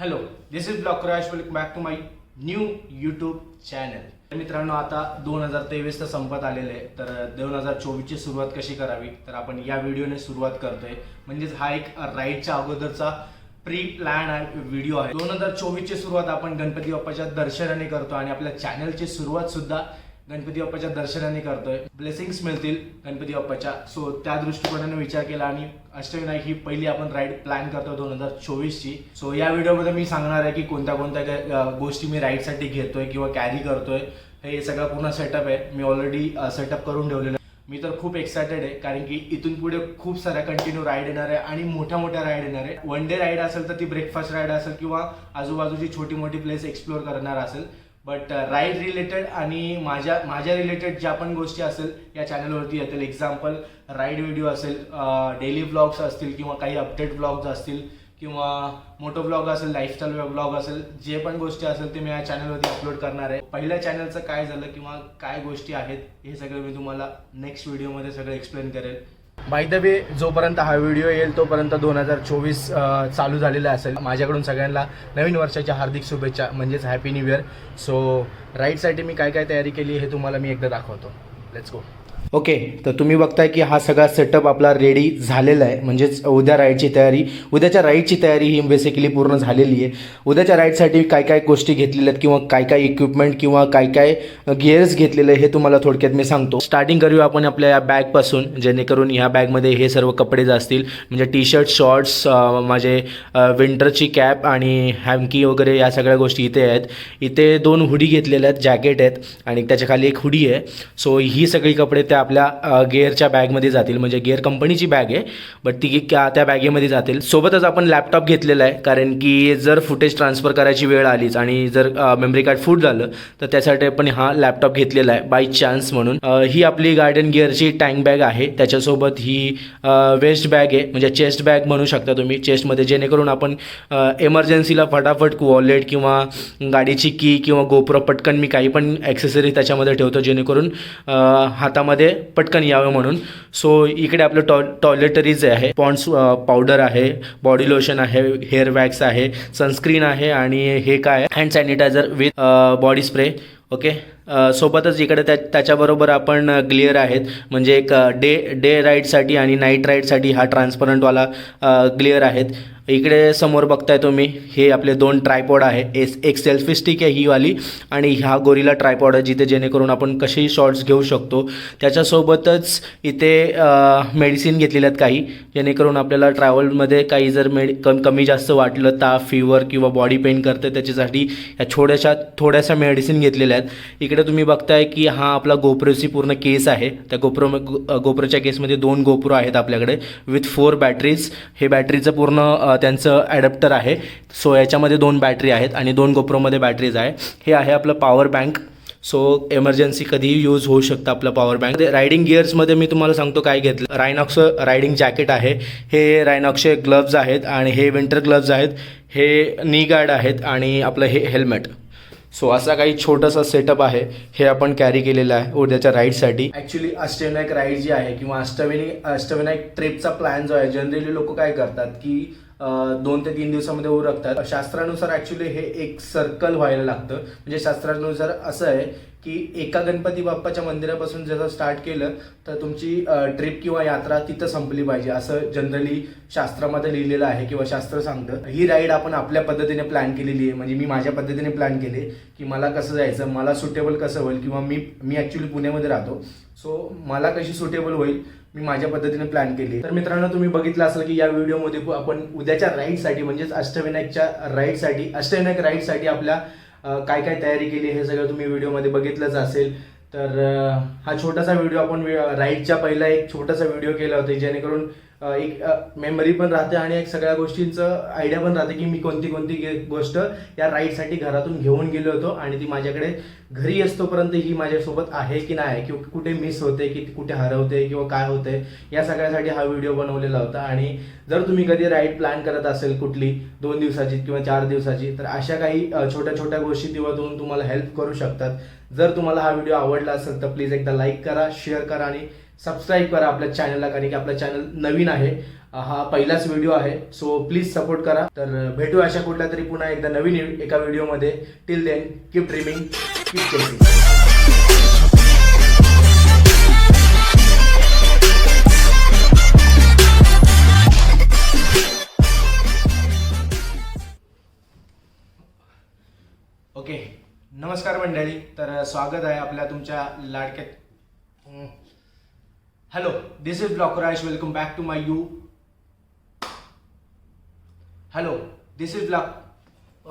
Hello this is vlog crash welcome back to my new YouTube channel मित्रांनो आता दोन हजार तेवीस तर संपत आलेले आहे. तर दोन हजार चोवीसची सुरुवात कशी करावी? तर आपण या व्हिडिओने सुरुवात करतोय. म्हणजेच हा एक राईडच्या अगोदरचा प्री प्लॅन व्हिडिओ आहे. दोन हजार चोवीसची सुरुवात आपण गणपती बाप्पाच्या दर्शनाने करतो आणि आपल्या चॅनलची सुरुवात सुद्धा गणपती बाप्पाच्या दर्शनाने करतोय. ब्लेसिंग्स मिळतील गणपती बाप्पाच्या. सो त्या दृष्टिकोनाने विचार केला आणि अष्टविनायक ही पहिली आपण राईड प्लॅन करतो दोन हजार चोवीसची. सो या व्हिडिओमध्ये मी सांगणार आहे की कोणत्या कोणत्या गोष्टी मी राईडसाठी घेतोय किंवा कॅरी करतोय. हे सगळं पूर्ण सेटअप आहे. मी ऑलरेडी सेटअप करून ठेवलेलं मी तर खूप एक्सायटेड आहे कारण की इथून पुढे खूप साऱ्या कंटिन्यू राईड येणार आहे आणि मोठ्या मोठ्या राईड येणार आहे. वन डे राईड असेल तर ती ब्रेकफास्ट राईड असेल किंवा आजूबाजूची छोटी मोठी प्लेस एक्सप्लोर करणार असेल. बट राईड रिलेटेड आणि माझ्या माझ्या रिलेटेड ज्या पण गोष्टी असेल या चॅनलवरती येतील. एक्झाम्पल राईड व्हिडिओ असेल uh, डेली ब्लॉग्स असतील किंवा काही अपडेट ब्लॉग्स असतील किंवा मोटो ब्लॉग असेल लाईफस्टाईल ब्लॉग असेल जे पण गोष्टी असेल ते मी या चॅनलवरती अपलोड करणार आहे. पहिल्या चॅनलचं काय झालं किंवा काय गोष्टी आहेत हे सगळं मी तुम्हाला नेक्स्ट व्हिडिओमध्ये सगळं एक्सप्लेन करेल. बाय द वे जोपर्यंत हा व्हिडिओ येईल तोपर्यंत दोन हजार चोवीस चालू झालेला असेल. माझ्याकडून सगळ्यांना नवीन वर्षाच्या हार्दिक शुभेच्छा म्हणजेच हॅपी न्यू इयर सो राईडसाठी मी काय काय तयारी केली हे तुम्हाला मी एकदा दाखवतो. लेट्स गो ओके तर तुम्ही बघताय की हा सगळा सेटअप आपला रेडी झालेला आहे. म्हणजेच उद्या राईडची तयारी उद्याच्या राईडची तयारी ही बेसिकली पूर्ण झालेली आहे. उद्याच्या राईडसाठी काय काय गोष्टी घेतलेल्या आहेत किंवा काय काय इक्विपमेंट किंवा काय काय गिअर्स घेतलेले हे तुम्हाला थोडक्यात मी सांगतो. स्टार्टिंग करूया आपण आपल्या या बॅगपासून जेणेकरून ह्या बॅगमध्ये हे सर्व कपडे असतील म्हणजे टी शर्ट शॉर्ट्स माझे विंटरची कॅप आणि हॅमकी वगैरे या सगळ्या गोष्टी इथे आहेत. इथे दोन हुडी घेतलेल्या आहेत जॅकेट आहेत आणि त्याच्याखाली एक हुडी आहे. सो ही सगळी कपडे त्या आपल्या गेअरच्या बॅगमध्ये जातील. म्हणजे गेअर कंपनीची बॅग आहे बट ती त्या त्या बॅगेमध्ये जातील. सोबतच आपण लॅपटॉप घेतलेला आहे कारण की जर फुटेज ट्रान्सफर करायची वेळ आलीच आणि जर मेमरी कार्ड फूट झालं तर त्यासाठी आपण हा लॅपटॉप घेतलेला आहे बाय चान्स म्हणून. ही आपली गार्डन गिअरची टँक बॅग आहे. त्याच्यासोबत ही वेस्ट बॅग आहे. म्हणजे चेस्ट बॅग म्हणू शकता तुम्ही. चेस्टमध्ये जेणेकरून आपण एमर्जन्सीला फटाफट वॉलेट किंवा गाडीची की किंवा गोप्रो पटकन मी काही पण ॲक्सेसरी त्याच्यामध्ये ठेवतो जेणेकरून हातामध्ये हातामध्ये पटकन यावं म्हणून. सो इकडे आपलं टॉ टॉयलेटरीज आहे पॉन्ड्स पावडर आहे बॉडी लोशन आहे हेअर वॅक्स आहे सनस्क्रीन आहे आणि हे काय? Hand sanitizer with body spray okay सोबतच इकडे त्या त्याच्याबरोबर आपण ग्लिअर आहेत. म्हणजे एक डे डे राईडसाठी आणि नाईट राईडसाठी हा ट्रान्सपरंटवाला ग्लिअर आहेत. इकडे समोर बघताय तुम्ही हे आपले दोन ट्रायपॉड आहे. एस एक सेल्फी स्टिक आहे ही वाली आणि ह्या गोरीला ट्रायपॉड आहे जिथे जेणेकरून आपण कसेही शॉर्ट्स घेऊ शकतो. त्याच्यासोबतच इथे मेडिसिन घेतलेल्या आहेत काही. जेणेकरून आपल्याला ट्रॅव्हलमध्ये काही जर मेड कम कमी जास्त वाटलं ताप फिवर किंवा बॉडी पेन करते त्याच्यासाठी या छोट्याशा थोड्याशा मेडिसिन घेतलेल्या आहेत. इकडे तुम्ही बघताय की हा आपला गोप्रोची पूर्ण केस आहे. त्या गोप्रो गोप्रोच्या केसमध्ये दोन गोप्रो आहेत आपल्याकडे. विथ फोर बॅटरीज हे बॅटरीचं पूर्ण त्यांचं ॲडॅप्टर आहे. सो याच्यामध्ये दोन बॅटरी आहेत आणि दोन गोप्रोमध्ये बॅटरीज आहे. हे आहे आपलं पॉवर बँक सो एमर्जन्सी कधीही यूज होऊ शकतं आपलं पॉवर बँक रायडिंग गिअर्समध्ये मी तुम्हाला सांगतो काय घेतलं. रायनॉक्स रायडिंग जॅकेट आहे. हे रायनॉक्सचे ग्लव्ज आहेत आणि हे विंटर ग्लव्ज आहेत. हे नी गार्ड आहेत आणि आपलं हे हेल्मेट सो असा काही छोटासा सेटअप आहे. हे आपण कॅरी केलेलं आहे उद्याच्या राईडसाठी ॲक्च्युली अष्टविनायक राईड जी आहे किंवा अष्टविनी अष्टविनायक ट्रिपचा प्लॅन जो आहे जनरली लोक काय करतात की दोन ते तीन दिवसामध्ये उरकतात शास्त्रानुसार ॲक्च्युली हे एक सर्कल व्हायला लागतं. म्हणजे शास्त्रानुसार असं आहे की एका गणपती बाप्पाच्या मंदिरापासून जर स्टार्ट केलं तर तुमची ट्रिप किंवा यात्रा तिथं संपली पाहिजे. असं जनरली शास्त्रामध्ये लिहिलेलं आहे किंवा शास्त्र सांगतं. ही राईड आपण आपल्या पद्धतीने प्लॅन केलेली आहे. म्हणजे मी माझ्या पद्धतीने प्लॅन केले की मला कसं जायचं मला सुटेबल कसं होईल किंवा मी मी ॲक्च्युली पुण्यामध्ये राहतो. सो मला कशी सुटेबल होईल? मी माझ्या पद्धतीने प्लॅन केली. तर मित्रांनो तुम्ही बघितलं असेल की या व्हिडिओमध्ये आपण उद्याच्या राईडसाठी म्हणजेच अष्टविनायकच्या राईडसाठी अष्टविनायक राईडसाठी आपल्या काय काय तयारी केली हे सगळं तुम्ही व्हिडिओमध्ये बघितलंच असेल. तर हा छोटासा व्हिडिओ आपण राईडच्या पहिला एक छोटासा व्हिडिओ केला होता जेणेकरून एक मेमरी पण राहते आणि एक सगळ्या गोष्टींचं आयडिया पण राहते की मी कोणती कोणती गे- गोष्ट या राईडसाठी घरातून घेऊन गेलो होतो आणि ती माझ्याकडे घरी असतोपर्यंत ही माझ्यासोबत आहे की नाही किंवा कुठे मिस होते की कुठे हरवते किंवा काय होते या सगळ्यासाठी हा व्हिडिओ बनवलेला होता. आणि जर तुम्ही कधी राईड प्लॅन करत असेल कुठली दोन दिवसाची किंवा चार दिवसाची तर अशा काही छोट्या छोट्या गोष्टी तेव्हातून तुम्हाला हेल्प करू शकतात. जर तुम्हाला हा व्हिडिओ आवडला असेल तर प्लीज एकदा लाईक करा शेअर करा आणि सबस्क्राईब करा आपल्या चॅनलला कारण की आपलं चॅनल नवीन आहे. हा पहिलाच व्हिडिओ आहे. सो प्लीज सपोर्ट करा. तर भेटू अशा कुठल्या तरी पुन्हा एकदा नवीन एका व्हिडिओमध्ये till then keep dreaming keep chasing नमस्कार मंडळी तर स्वागत आहे आपल्या तुमच्या लाडक्यात hello this is ब्लॉकराज welcome back to my you hello this is block